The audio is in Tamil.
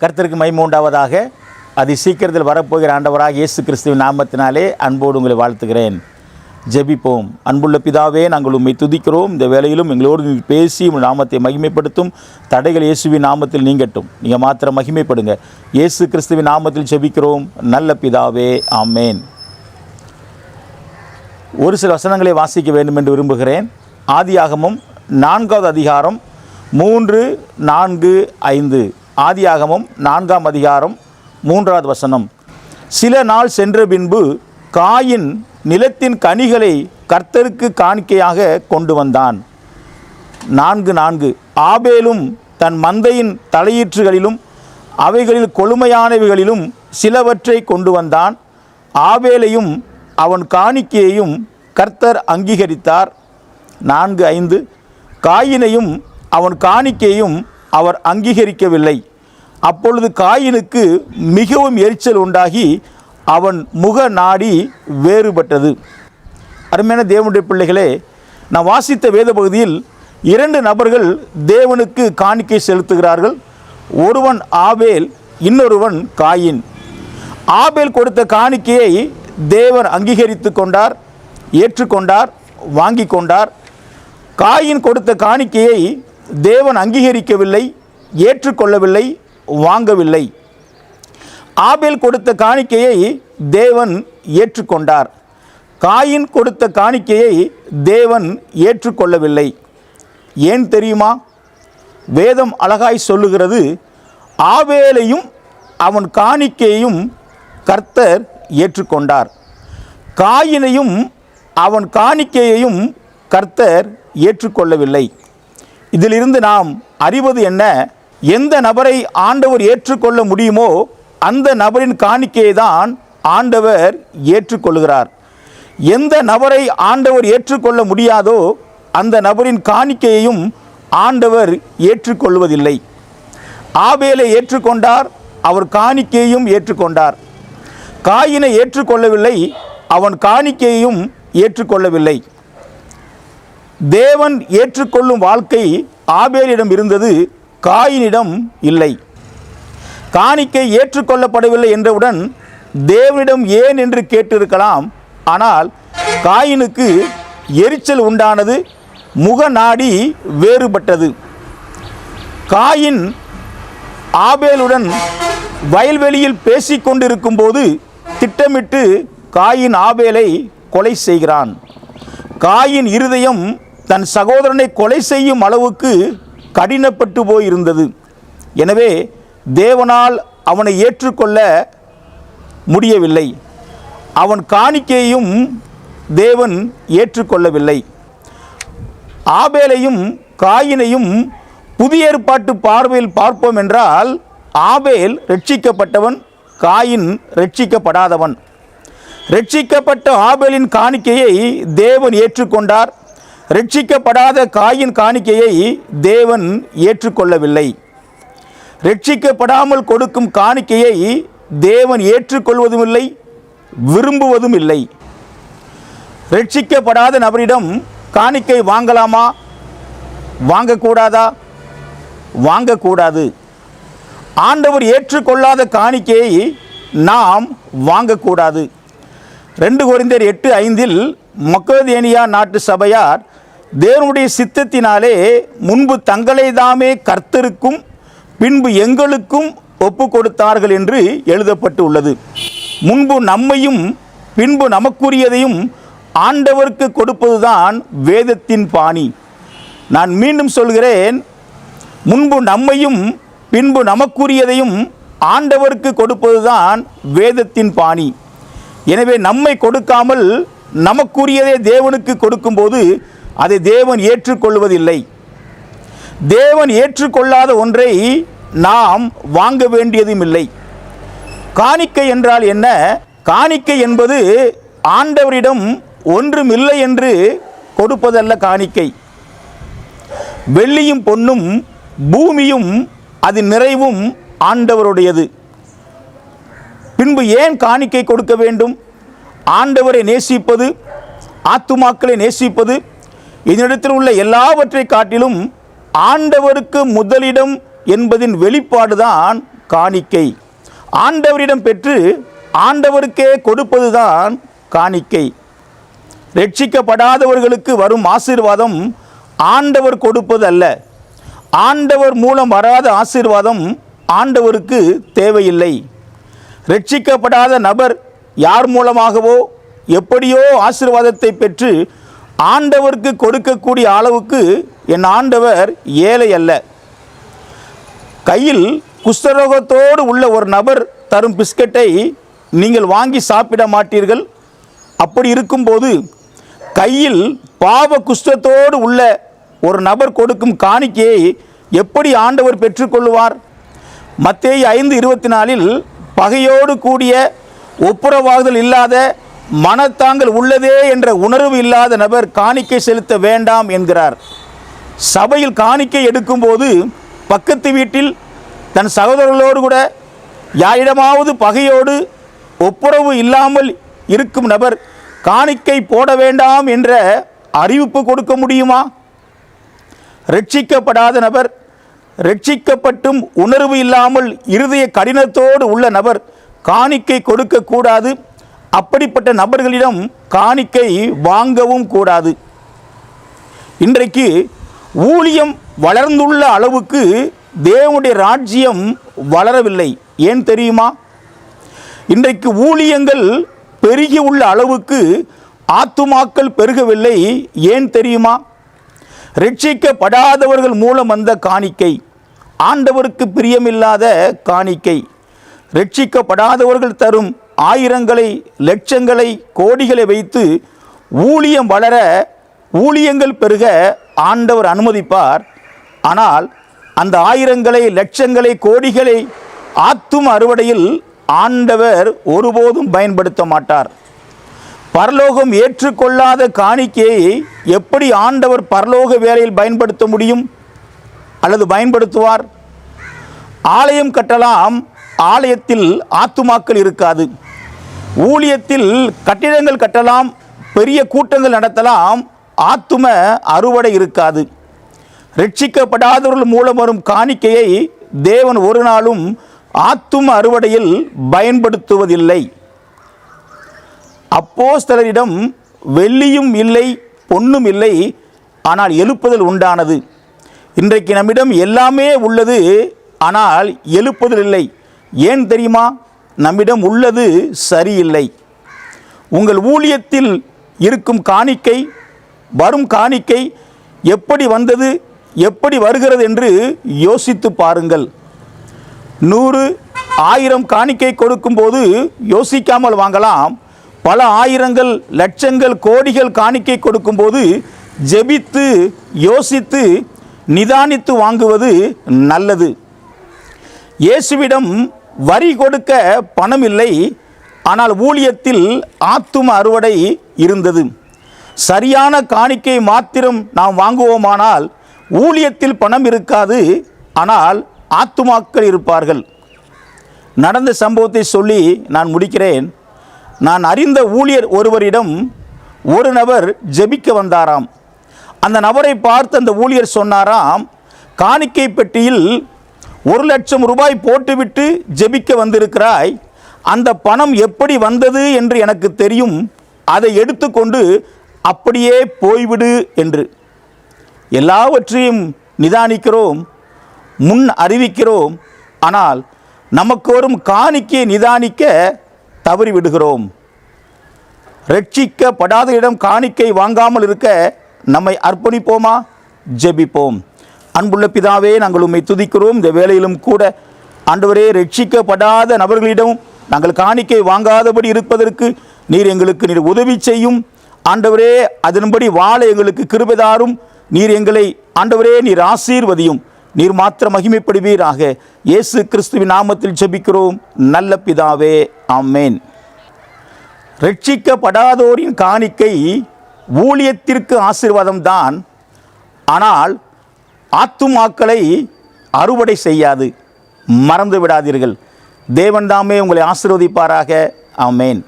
கர்த்தருக்கு மைமூண்டாவதாக உண்டாவதாக. அது சீக்கிரத்தில் வரப்போகிற ஆண்டவராக இயேசு கிறிஸ்துவின் நாமத்தினாலே அன்போடு உங்களை வாழ்த்துகிறேன். ஜெபிப்போம். அன்புள்ள பிதாவே நாங்கள் உம்மை துதிக்கிறோம். இந்த வேலையிலும் எங்களோடு பேசி உங்கள் நாமத்தை மகிமைப்படுத்தும். தடைகள் இயேசுவின் நாமத்தில் நீங்கட்டும். நீங்கள் மாத்திரம் மகிமைப்படுங்க. இயேசு கிறிஸ்துவின் நாமத்தில் ஜெபிக்கிறோம். நல்ல பிதாவே ஆமேன். ஒரு சில வசனங்களை வாசிக்க வேண்டும் என்று விரும்புகிறேன். ஆதியாகமும் நான்காவது அதிகாரம் மூன்று நான்கு ஐந்து. ஆதியாகமும் நான்காம் அதிகாரம் மூன்றாவது வசனம். சில நாள் சென்ற பின்பு காயின் நிலத்தின் கனிகளை கர்த்தருக்கு காணிக்கையாக கொண்டு வந்தான். நான்கு நான்கு. ஆபேலும் தன் மந்தையின் தலையீற்றுகளிலும் அவைகளில் கொழுமையானவைகளிலும் சிலவற்றை கொண்டு வந்தான். ஆபேலையும் அவன் காணிக்கையையும் கர்த்தர் அங்கீகரித்தார். நான்கு ஐந்து. காயினையும் அவன் காணிக்கையும் அவர் அங்கீகரிக்கவில்லை. அப்பொழுது காயினுக்கு மிகவும் எரிச்சல் உண்டாகி அவன் முக நாடி வேறுபட்டது. அருமையான தேவனுடைய பிள்ளைகளே நான் வாசித்த வேத பகுதியில் இரண்டு நபர்கள் தேவனுக்கு காணிக்கை செலுத்துகிறார்கள். ஒருவன் ஆபேல் இன்னொருவன் காயின். ஆபேல் கொடுத்த காணிக்கையை தேவன் அங்கீகரித்து கொண்டார் ஏற்றுக்கொண்டார் வாங்கி கொண்டார். காயின் கொடுத்த காணிக்கையை தேவன் அங்கீகரிக்கவில்லை ஏற்றுக்கொள்ளவில்லை வாங்கவில்லை. ஆபேல் கொடுத்த காணிக்கையை தேவன் ஏற்றுக்கொண்டார். காயின் கொடுத்த காணிக்கையை தேவன் ஏற்றுக்கொள்ளவில்லை. ஏன் தெரியுமா? வேதம் அழகாய் சொல்லுகிறது ஆவேலையும் அவன் காணிக்கையையும் கர்த்தர் ஏற்றுக்கொண்டார். காயினையும் அவன் காணிக்கையையும் கர்த்தர் ஏற்றுக்கொள்ளவில்லை. இதிலிருந்து நாம் அறிவது என்ன? எந்த நபரை ஆண்டவர் ஏற்றுக்கொள்ள முடியுமோ அந்த நபரின் காணிக்கையை தான் ஆண்டவர் ஏற்றுக்கொள்கிறார். எந்த நபரை ஆண்டவர் ஏற்றுக்கொள்ள முடியாதோ அந்த நபரின் காணிக்கையையும் ஆண்டவர் ஏற்றுக்கொள்வதில்லை. ஆபேலை ஏற்றுக்கொண்டார் அவர் காணிக்கையையும் ஏற்றுக்கொண்டார். காயினை ஏற்றுக்கொள்ளவில்லை அவன் காணிக்கையையும் ஏற்றுக்கொள்ளவில்லை. தேவன் ஏற்றுக்கொள்ளும் வாழ்க்கை ஆபேலிடம் இருந்தது காயினிடம் இல்லை. காணிக்கை ஏற்றுக்கொள்ளப்படவில்லை என்றவுடன் தேவனிடம் ஏன் என்று கேட்டிருக்கலாம். ஆனால் காயினுக்கு எரிச்சல் உண்டானது முகநாடி வேறுபட்டது. காயின் ஆபேலுடன் வயல்வெளியில் பேசிக்கொண்டிருக்கும் போது திட்டமிட்டு காயின் ஆபேலை கொலை செய்கிறான். காயின் இருதயம் தன் சகோதரனை கொலை செய்யும் அளவுக்கு கடினப்பட்டு போயிருந்தது. எனவே தேவனால் அவனை ஏற்றுக்கொள்ள முடியவில்லை. அவன் காணிக்கையும் தேவன் ஏற்றுக்கொள்ளவில்லை. ஆபேலையும் காயினையும் புதிய ஏற்பாட்டு பார்வையில் பார்ப்போம் என்றால் ஆபேல் ரட்சிக்கப்பட்டவன் காயின் ரட்சிக்கப்படாதவன் ரட்சிக்கப்பட்ட ஆபேலின் காணிக்கையை தேவன் ஏற்றுக்கொண்டார். ரட்சிக்கப்படாத காயின் காணிக்கையை தேவன் ஏற்றுக்கொள்ளவில்லை. ரட்சிக்கப்படாமல் கொடுக்கும் காணிக்கையை தேவன் ஏற்றுக்கொள்வதும் இல்லை விரும்புவதும் இல்லை ரட்சிக்கப்படாத நபரிடம் காணிக்கை வாங்கலாமா? வாங்கக்கூடாதா? வாங்கக்கூடாது. ஆண்டவர் ஏற்றுக்கொள்ளாத காணிக்கையை நாம் வாங்கக்கூடாது. ரெண்டு குறைந்தர் எட்டு ஐந்தில் மக்கதேனியா நாட்டு சபையார் தேவனுடைய சித்தத்தினாலே முன்பு தங்களை தாமே கர்த்தருக்கும் பின்பு எங்களுக்கும் ஒப்பு கொடுத்தார்கள் என்று எழுதப்பட்டு உள்ளது முன்பு நம்மையும் பின்பு நமக்குரியதையும் ஆண்டவருக்கு கொடுப்பதுதான் வேதத்தின் பாணி. நான் மீண்டும் சொல்கிறேன் முன்பு நம்மையும் பின்பு நமக்குரியதையும் ஆண்டவருக்கு கொடுப்பதுதான் வேதத்தின் பாணி. எனவே நம்மை கொடுக்காமல் நமக்குரியதை தேவனுக்கு கொடுக்கும்போது அதை தேவன் ஏற்றுக்கொள்வதில்லை. தேவன் ஏற்றுக்கொள்ளாத ஒன்றை நாம் வாங்க வேண்டியதும் இல்லை. காணிக்கை என்றால் என்ன? காணிக்கை என்பது ஆண்டவரிடம் ஒன்றும் இல்லை என்று கொடுப்பதல்ல காணிக்கை. வெள்ளியும் பொன்னும் பூமியும் அதன் நிறைவும் ஆண்டவருடையது. பின்பு ஏன் காணிக்கை கொடுக்க வேண்டும்? ஆண்டவரை நேசிப்பது ஆத்துமாக்களை நேசிப்பது இதனிடத்தில் உள்ள எல்லாவற்றை காட்டிலும் ஆண்டவருக்கு முதலிடம் என்பதின் வெளிப்பாடுதான் காணிக்கை. ஆண்டவரிடம் பெற்று ஆண்டவருக்கே கொடுப்பதுதான் காணிக்கை. ரட்சிக்கப்படாதவர்களுக்கு வரும் ஆசீர்வாதம் ஆண்டவர் கொடுப்பது அல்ல ஆண்டவர் மூலம் வராத ஆசீர்வாதம் ஆண்டவருக்கு தேவையில்லை. ரட்சிக்கப்படாத நபர் யார் மூலமாகவோ எப்படியோ ஆசீர்வாதத்தை பெற்று ஆண்டவருக்கு கொடுக்கக்கூடிய அளவுக்கு என் ஆண்டவர் ஏழை அல்ல. கையில் குஷ்டரோகத்தோடு உள்ள ஒரு நபர் தரும் பிஸ்கட்டை நீங்கள் வாங்கி சாப்பிட மாட்டீர்கள். அப்படி இருக்கும்போது கையில் பாவ குஷ்டத்தோடு உள்ள ஒரு நபர் கொடுக்கும் காணிக்கையை எப்படி ஆண்டவர் பெற்றுக்கொள்வார் மத்தேயு ஐந்து இருபத்தி நாலில் பகையோடு கூடிய ஒப்புரவாகுதல் இல்லாத மனத்தாங்கள் உள்ளதே என்ற உணர்வு இல்லாத நபர் காணிக்கை செலுத்த வேண்டாம் என்கிறார். சபையில் காணிக்கை எடுக்கும்போது பக்கத்து வீட்டில் தன் சகோதரர்களோடு கூட யாரிடமாவது பகையோடு ஒப்புரவு இல்லாமல் இருக்கும் நபர் காணிக்கை போட வேண்டாம் என்ற அறிவிப்பு கொடுக்க முடியுமா? ரட்சிக்கப்படாத நபர் ரட்சிக்கப்பட்டும் உணர்வு இல்லாமல் இருதய கடினத்தோடு உள்ள நபர் காணிக்கை கொடுக்கக்கூடாது அப்படிப்பட்ட நபர்களிடம் காணிக்கை வாங்கவும் கூடாது. இன்றைக்கு ஊழியம் வளர்ந்துள்ள அளவுக்கு தேவனுடைய ராஜ்யம் வளரவில்லை. ஏன் தெரியுமா? இன்றைக்கு ஊழியங்கள் பெருகி உள்ள அளவுக்கு ஆத்துமாக்கள் பெருகவில்லை. ஏன் தெரியுமா? ரட்சிக்கப்படாதவர்கள் மூலம் வந்த காணிக்கை. ஆண்டவருக்கு பிரியமில்லாத காணிக்கை. ரட்சிக்கப்படாதவர்கள் தரும் ஆயிரங்களை லட்சங்களை கோடிகளை வைத்து ஊழியம் வளர ஊழியங்கள் பெருக ஆண்டவர் அனுமதிப்பார். ஆனால் அந்த ஆயிரங்களை லட்சங்களை கோடிகளை ஆத்தும் அறுவடையில் ஆண்டவர் ஒருபோதும் பயன்படுத்த மாட்டார். பரலோகம் ஏற்றுக்கொள்ளாத காணிக்கையை எப்படி ஆண்டவர் பரலோக வேலையில் பயன்படுத்த முடியும்? அல்லது பயன்படுத்துவார். ஆலயம் கட்டலாம் ஆலயத்தில் ஆத்துமாக்கள் இருக்காது. ஊழியத்தில் கட்டிடங்கள் கட்டலாம் பெரிய கூட்டங்கள் நடத்தலாம் ஆத்தும அறுவடை இருக்காது. ரட்சிக்கப்படாதவர்கள் மூலம் வரும் காணிக்கையை தேவன் ஒரு நாளும் ஆத்தும அறுவடையில் பயன்படுத்துவதில்லை. அப்போஸ்தலரிடம் வெள்ளியும் இல்லை பொன்னும் இல்லை ஆனால் எழுப்புதல் உண்டானது. இன்றைக்கு நம்மிடம் எல்லாமே உள்ளது ஆனால் எழுப்புதல் இல்லை ஏன் தெரியுமா? நம்மிடம் உள்ளது சரியில்லை. உங்கள் ஊழியத்தில் இருக்கும் காணிக்கை வரும் காணிக்கை எப்படி வந்தது எப்படி வருகிறது என்று யோசித்து பாருங்கள். நூறு ஆயிரம் காணிக்கை கொடுக்கும்போது யோசிக்காமல் வாங்கலாம். பல ஆயிரங்கள் லட்சங்கள் கோடிகள் காணிக்கை கொடுக்கும்போது ஜெபித்து யோசித்து நிதானித்து வாங்குவது நல்லது. இயேசுவிடம் வரி கொடுக்க பணம் இல்லை ஆனால் ஊழியத்தில் ஆத்தும அறுவடை இருந்தது. சரியான காணிக்கை மாத்திரம் நாம் வாங்குவோமானால் ஊழியத்தில் பணம் இருக்காது ஆனால் ஆத்துமாக்கள் இருப்பார்கள். நடந்த சம்பவத்தை சொல்லி நான் முடிக்கிறேன். நான் அறிந்த ஊழியர் ஒருவரிடம் ஒரு நபர் ஜெபிக்க வந்தாராம். அந்த நபரை பார்த்து அந்த ஊழியர் சொன்னாராம் காணிக்கை பெட்டியில் ஒரு லட்சம் ரூபாய் போட்டுவிட்டு ஜெபிக்க வந்திருக்கிறாய். அந்த பணம் எப்படி வந்தது என்று எனக்கு தெரியும். அதை எடுத்துக்கொண்டு அப்படியே போய்விடு என்று. எல்லாவற்றையும் நிதானிக்கிறோம் முன் அறிவிக்கிறோம். ஆனால் நமக்கு வரும் காணிக்கையை நிதானிக்க தவறிவிடுகிறோம். ரட்சிக்கப்படாத இடம் காணிக்கை வாங்காமல் இருக்க நம்மை அர்ப்பணிப்போமா? ஜெபிப்போம். அன்புள்ள பிதாவே நாங்கள் உம்மை துதிக்கிறோம். இந்த வேளையிலும் கூட ஆண்டவரே ரட்சிக்கப்படாத நபர்களிடம் நாங்கள் காணிக்கை வாங்காதபடி இருப்பதற்கு நீர் எங்களுக்கு நீர் உதவி செய்யும். ஆண்டவரே அதன்படி வாழ எங்களுக்கு கிருபைதாரும் நீர் எங்களை ஆண்டவரே நீர் ஆசீர்வதியும். நீர் மாத்திர மகிமைப்படுவீராக. இயேசு கிறிஸ்துவின் நாமத்தில் ஜெபிக்கிறோம். நல்ல பிதாவே அம்மேன் ரட்சிக்கப்படாதோரின் காணிக்கை ஊழியத்திற்கு ஆசீர்வாதம் தான் ஆனால் ஆத்துமாக்களை அறுவடை செய்யாது. மறந்து விடாதீர்கள் தேவன் தாமே உங்களை ஆசிர்வதிப்பாராக. ஆமேன்.